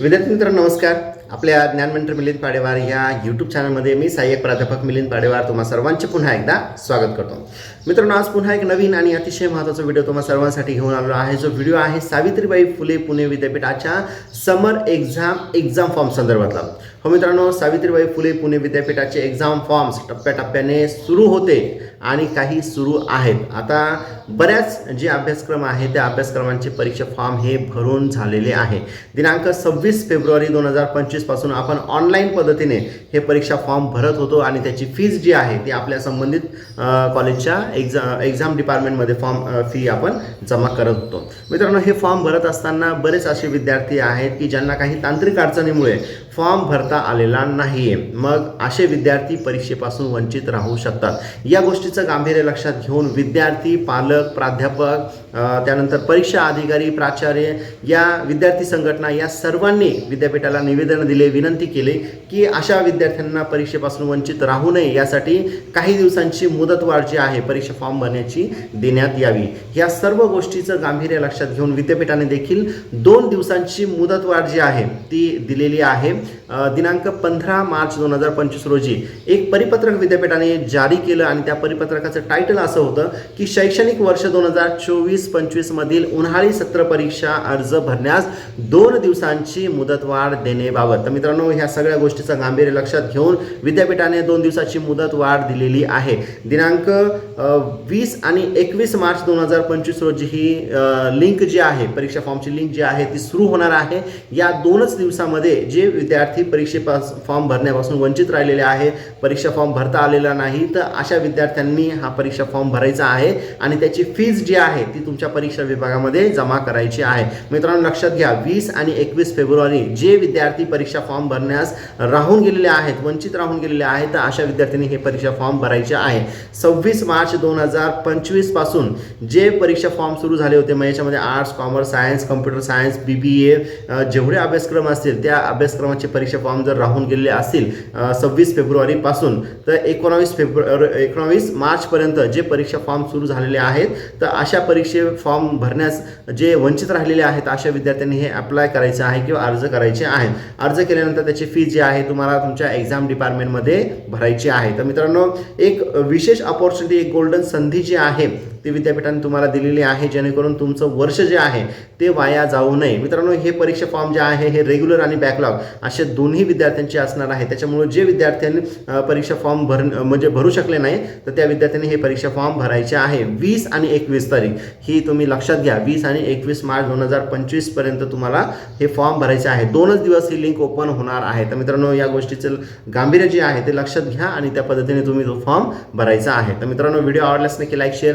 विद्यार्थी मित्रांनो नमस्कार. आपल्या ज्ञानमंत्री मिलिंद पाडेवार या यूट्यूब चॅनलमध्ये मी सहाय्यक प्राध्यापक मिलिंद पाडेवार तुम्हा सर्वांचे पुन्हा एकदा स्वागत करतो. मित्रांनो आज पुन्हा एक नवीन आणि अतिशय महत्त्वाचा व्हिडिओ तुम्हा सर्वांसाठी घेऊन आलो आहे. जो व्हिडिओ आहे सावित्रीबाई फुले पुणे विद्यापीठाच्या समर एक्झाम एक्झाम फॉर्म संदर्भातला. हो मित्रांनो सावित्रीबाई फुले पुणे विद्यापीठाचे एक्झाम फॉर्म्स टप्प्याटप्प्याने सुरू होते आणि काही सुरू आहेत. आता बऱ्याच जे अभ्यासक्रम आहे त्या अभ्यासक्रमांचे परीक्षा फॉर्म हे भरून झालेले आहे. दिनांक सव्वीस फेब्रुवारी दोन हजार पंचवीस पंचवीसपासून आपण ऑनलाईन पद्धतीने हे परीक्षा फॉर्म भरत होतो आणि त्याची फीज जी आहे ती आपल्या संबंधित कॉलेजच्या एक्झा एक्झाम डिपार्टमेंटमध्ये फॉर्म फी आपण जमा करत होतो. मित्रांनो हे फॉर्म भरत असताना बरेच असे विद्यार्थी आहेत की ज्यांना काही तांत्रिक अडचणीमुळे फॉर्म भरता आलेला नाही आहे मग असे विद्यार्थी परीक्षेपासून वंचित राहू शकतात. या गोष्टीचं गांभीर्य लक्षात घेऊन विद्यार्थी पालक प्राध्यापक त्यानंतर परीक्षा अधिकारी प्राचार्य या विद्यार्थी संघटना या सर्वांनी विद्यापीठाला निवेदन दिले विनंती केली की अशा विद्यार्थ्यांना परीक्षेपासून वंचित राहू नये. यासाठी काही दिवसांची मुदतवाढ जी आहे परीक्षा फॉर्म भरण्याची देण्यात यावी. या सर्व गोष्टीचं गांभीर्य लक्षात घेऊन विद्यापीठाने देखील दोन दिवसांची मुदतवाढ जी आहे ती दिलेली आहे. दिनांक पंधरा मार्च दोन हजार पंचवीस रोजी एक परिपत्रक विद्यापीठाने जारी केलं आणि त्या परिपत्रकाचं टायटल असं होतं की शैक्षणिक वर्ष दोन हजार चोवीस पंचवीसमधील उन्हाळी सत्र परीक्षा अर्ज भरण्यास दोन दिवसांची मुदतवाढ देण्याबाबत. तर मित्रांनो ह्या सगळ्या गोष्टीचं गांभीर्य लक्षात घेऊन विद्यापीठाने दोन दिवसाची मुदतवाढ दिलेली आहे. दिनांक वीस आणि एकवीस मार्च दोन हजार पंचवीस रोजी ही लिंक जी आहे परीक्षा फॉर्मची लिंक जी आहे ती सुरू होणार आहे. या दोनच दिवसामध्ये जे विद्यार्थी परीक्षेपास फॉर्म भरण्यापासून वंचित राहिलेले आहे परीक्षा फॉर्म भरता आलेला नाही. तर अशा विद्यार्थ्यांनी हा परीक्षा फॉर्म भरायचा आहे आणि त्याची फीज जी आहे ती तुमच्या परीक्षा विभागामध्ये जमा करायची आहे. मित्रांनो लक्षात घ्या वीस आणि एकवीस फेब्रुवारी जे विद्यार्थी परीक्षा फॉर्म भरण्यास राहून गेलेले आहेत वंचित राहून गेलेले आहेत तर अशा विद्यार्थ्यांनी हे परीक्षा फॉर्म भरायचे आहे. सव्वीस मार्च दोन हजार पंचवीसपासून जे परीक्षा फॉर्म सुरू झाले होते मग याच्यामध्ये arts commerce science computer science B B A जेवढे अभ्यासक्रम असतील त्या अभ्यासक्रमाचे परीक्षा फॉर्म जर राहून गेलेले असतील सव्वीस फेब्रुवारीपासून तर एकोणावीस फेब्रुवारी एकोणावीस मार्चपर्यंत जे परीक्षा फॉर्म सुरू झालेले आहेत तर अशा परीक्षे फॉर्म भरण्यास जे वंचित राहिलेले आहेत अशा विद्यार्थ्यांनी हे अप्लाय करायचं आहे किंवा अर्ज करायचे आहे अर्ज केल्यानंतर त्याची फी जी आहे तुम्हाला तुमच्या एक्झाम डिपार्टमेंटमध्ये भरायची आहे. तर मित्रांनो एक विशेष अपॉर्च्युनिटी एक गोल्डन संधी जी आहे ती विद्यापीठाने तुम्हाला दिलेली आहे जेणेकरून तुमचं वर्ष जे आहे ते वाया जाऊ नये. मित्रांनो हे परीक्षा फॉर्म जे आहे हे रेग्युलर आणि बॅकलॉग असे दोन्ही विद्यार्थ्यांचे असणार आहे. त्याच्यामुळे जे विद्यार्थ्यांनी परीक्षा फॉर्म भर म्हणजे भरू शकले नाही तर त्या विद्यार्थ्यांनी हे परीक्षा फॉर्म भरायचे आहे. वीस आणि एकवीस तारीख ही तुम्ही लक्षात घ्या. वीस आणि एकवीस मार्च दोन हजार पंचवीसपर्यंत तुम्हाला हे फॉर्म भरायचे आहे. दोनच दिवस ही लिंक ओपन होणार आहे. तर मित्रांनो या गोष्टीचं गांभीर्य जे आहे ते लक्षात घ्या आणि त्या पद्धतीने तुम्ही तो फॉर्म भरायचा आहे. तर मित्रांनो व्हिडिओ आवडल्यास नक्की लाईक शेअर